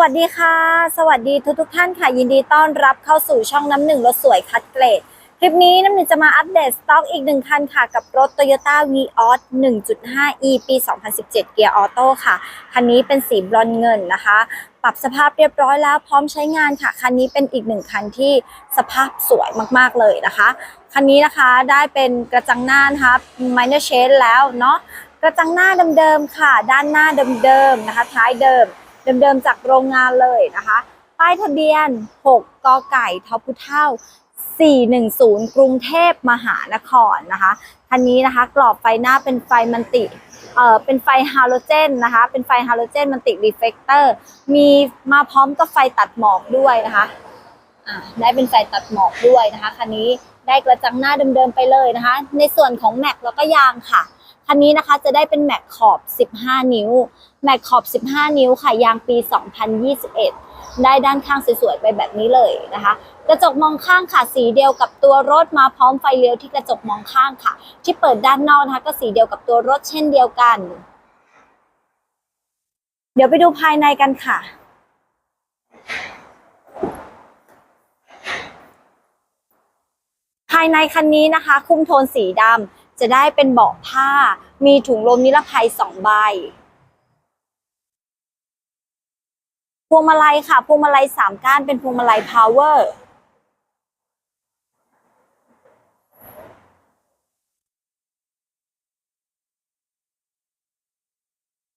วัสดีค่ะ สวัสดีทุกทุกท่านค่ะ ยินดีต้อนรับเข้าสู่ช่องน้ำหนึ่งรถสวยคัดเกรด คลิปนี้น้ำหนึ่งจะมาอัปเดตสต็อกอีกหนึ่งคันค่ะ กับรถ Toyota Vios 1.5e ปี 2017 เกียร์ออโต้ค่ะ คันนี้เป็นสีบรอนเงินนะคะ ปรับสภาพเรียบร้อยแล้วพร้อมใช้งานค่ะ คันนี้เป็นอีกหนึ่งคันที่สภาพสวยมากๆเลยนะคะ คันนี้นะคะได้เป็นกระจังหน้านะคะ minor change แล้วเนาะ กระจังหน้าเดิมๆค่ะ ด้านหน้าเดิมๆนะคะ ท้ายเดิม เดิมๆจากโรงงานเลยนะคะ ป้ายทะเบียน 6 กไก่ทอพุเท่า 410 กรุงเทพมหานครนะคะคันนี้นะคะกรอบไฟหน้าเป็นไฟมันติเอ่อเป็นไฟฮาโลเจนนะคะ เป็นไฟฮาโลเจนมันติรีเฟกเตอร์ มีมาพร้อมกับไฟตัดหมอกด้วยนะคะอ่าได้เป็นไฟตัดหมอกด้วยนะคะคันนี้ได้กระจังหน้าเดิมๆไปเลยนะคะ ในส่วนของแม็กแล้วก็ยางค่ะ คันนี้นะคะจะได้เป็นแม็กขอบ 15 นิ้ว แม็กขอบ 15 นิ้วค่ะยางปี 2021 ได้ด้านข้างสวยๆไปแบบนี้เลยนะคะ กระจกมองข้างค่ะสีเดียวกับตัวรถมาพร้อมไฟเลี้ยวที่กระจกมองข้างค่ะ ที่เปิดด้านนอกนะคะก็สีเดียวกับตัวรถเช่นเดียวกัน เดี๋ยวไปดูภายในกันค่ะภายในคันนี้นะคะ คุมโทนสีดำ จะได้เป็นเบาะผ้า มีถุงลมนิรภัยสองใบ พวงมาลัยค่ะ พวงมาลัยสามก้านเป็นพวงมาลัย power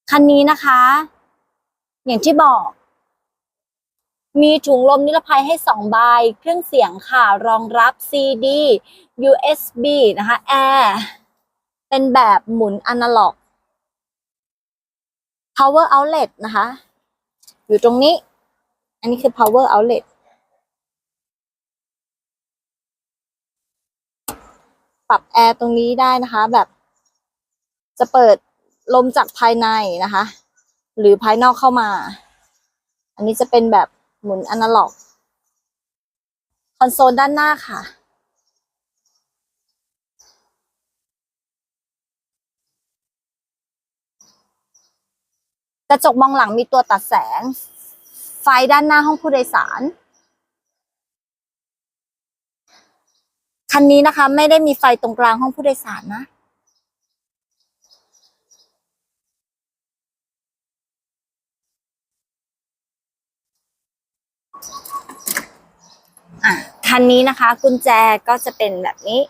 คันนี้นะคะ อย่างที่บอก มีถุงลมนิรภัยให้สองใบ เครื่องเสียงค่ะ รองรับ CD USB นะคะแอร์เป็นแบบหมุนอนาล็อก power outlet นะคะ อยู่ตรงนี้ อันนี้คือ power outlet ปรับแอร์ตรงนี้ได้นะคะ แบบจะเปิดลมจากภายในนะคะ หรือภายนอกเข้ามา อันนี้จะเป็นแบบ หมุนอนาล็อก คอนโซลด้านหน้าค่ะ กระจกมองหลังมีตัวตัดแสง ไฟด้านหน้าห้องผู้โดยสาร คันนี้นะคะ ไม่ได้มีไฟตรงกลางห้องผู้โดยสารนะ คันนี้นะคะ กุญแจก็จะเป็นแบบนี้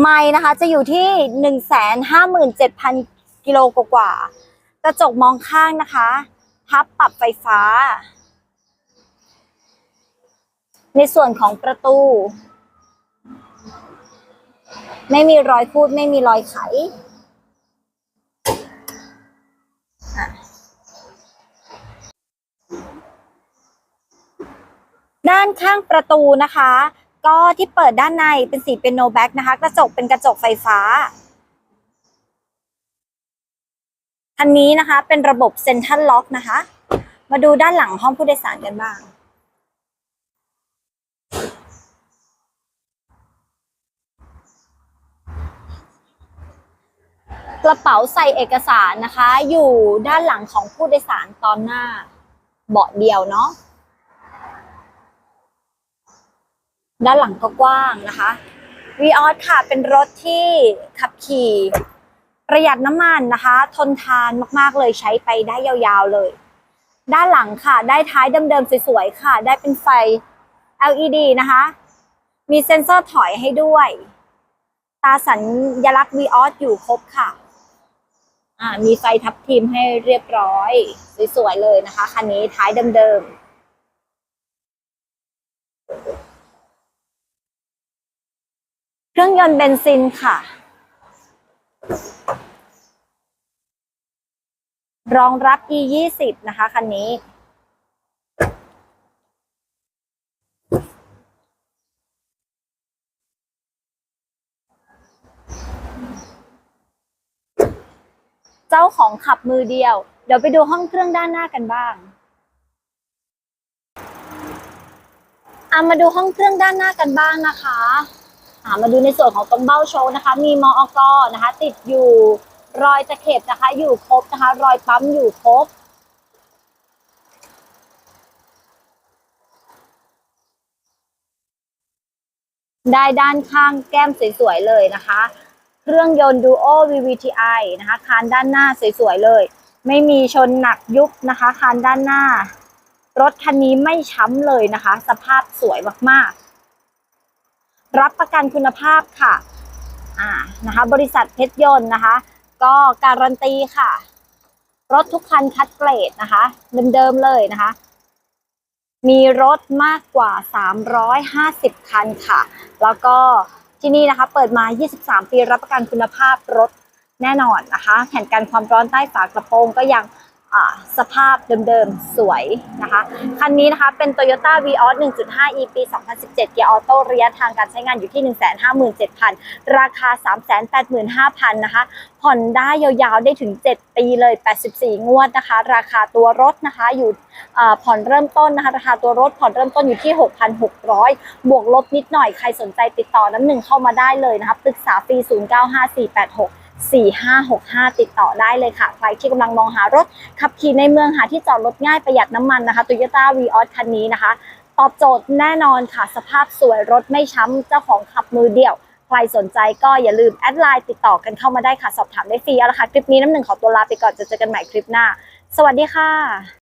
ไม่นะคะจะอยู่ที่หนึ่งแสนห้าหมื่นเจ็ดพันกิโลกว่า กระจกมองข้างนะคะ พับปรับไฟฟ้า ในส่วนของประตู ไม่มีรอยพูดไม่มีรอยไข ด้างประตูนะคะ ก็ที่เปิดด้านในเป็นสีเป็นโนแบ็กนะคะ กระจกเป็นกระจกไฟฟ้าคันนี้นะคะเป็นระบบเซ็นทรัลล็อกนะคะ มาดูด้านหลังห้องผู้โดยสารกันบ้าง กระเป๋าใส่เอกสารนะคะ อยู่ด้านหลังของผู้โดยสารตอนหน้า เบาะเดียวเนาะ ด้านหลังก็กว้างนะคะ v ีออสค่ะเป็นรถที่ขับขี่ ประหยัดน้ำมันนะคะ ทนทานมากๆเลยใช้ไปได้ยาวๆเลย ด้านหลังค่ะ ได้ท้ายเดิมๆสวยๆค่ะ ได้เป็นไฟ LED นะคะ มีเซ็นเซอร์ถอยให้ด้วย ตาสัญลักษณ์ v ีออสอยู่ครบค่ะอ่ามีไฟทับทิมให้เรียบร้อย สวยๆเลยนะคะคันนี้ท้ายเดิมๆ เครื่องยนต์เบนซินค่ะ รองรับ e 2 0นะคะคันนี้ เจ้าของขับมือเดียว เดี๋ยวไปดูห้องเครื่องด้านหน้ากันบ้างอามาดูห้องเครื่องด้านหน้ากันบ้างนะคะ มาดูในส่วนของตรงเบ้าโชว์นะคะ มีมอกนะคะ ติดอยู่รอยตะเข็บนะคะ อยู่ครบนะคะ รอยปั๊มอยู่ครบได้ด้านข้างแก้มสวยๆเลยนะคะ เครื่องยนต์ Duo VVTi นะคะคานด้านหน้าสวยๆเลย ไม่มีชนหนักยุบนะคะคานด้านหน้า รถคันนี้ไม่ช้ำเลยนะคะ สภาพสวยมากๆ รับประกันคุณภาพค่ะอ่านะคะบริษัทเพชรยนต์นะคะ ก็การันตีค่ะ รถทุกคันคัดเกรดนะคะเดิมๆเลยนะคะ มีรถมากกว่า 350 คันค่ะ แล้วก็ที่นี่นะคะ เปิดมา 23 ปีรับประกันคุณภาพรถแน่นอนนะคะ แผ่นกันความร้อนใต้ฝากระโปรงก็ยัง สภาพเดิมๆ สวยนะคะ คันนี้นะคะเป็น Toyota Vios 1.5 e ปี 2017 เกียร์ออโต้ระยะทางการใช้งานอยู่ที่ 157,000 ราคา 385,000 นะคะ ผ่อนได้ยาวๆ ได้ถึง 7 ปีเลย 84 งวดนะคะ ราคาตัวรถนะคะอยู่ผ่อนเริ่มต้นนะคะ ราคาตัวรถผ่อนเริ่มต้นอยู่ที่ 6,600 บวกลบนิดหน่อย ใครสนใจติดต่อน้ำหนึ่งเข้ามาได้เลยนะคะ ปรึกษาฟรี 095486 4565 ติดต่อได้เลยค่ะ ใครที่กำลังมองหารถ ขับขี่ในเมืองหาที่จอดรถง่ายประหยัดน้ำมันนะคะ Toyota Vios คันนี้นะคะ ตอบโจทย์แน่นอนค่ะ สภาพสวยรถไม่ช้ำเจ้าของขับมือเดี่ยว ใครสนใจก็อย่าลืมแอดไลน์ติดต่อกันเข้ามาได้ค่ะ สอบถามได้ฟรีเอาละค่ะ คลิปนี้น้ำหนึ่งขอตัวลาไปก่อนจะเจอกันใหม่คลิปหน้า สวัสดีค่ะ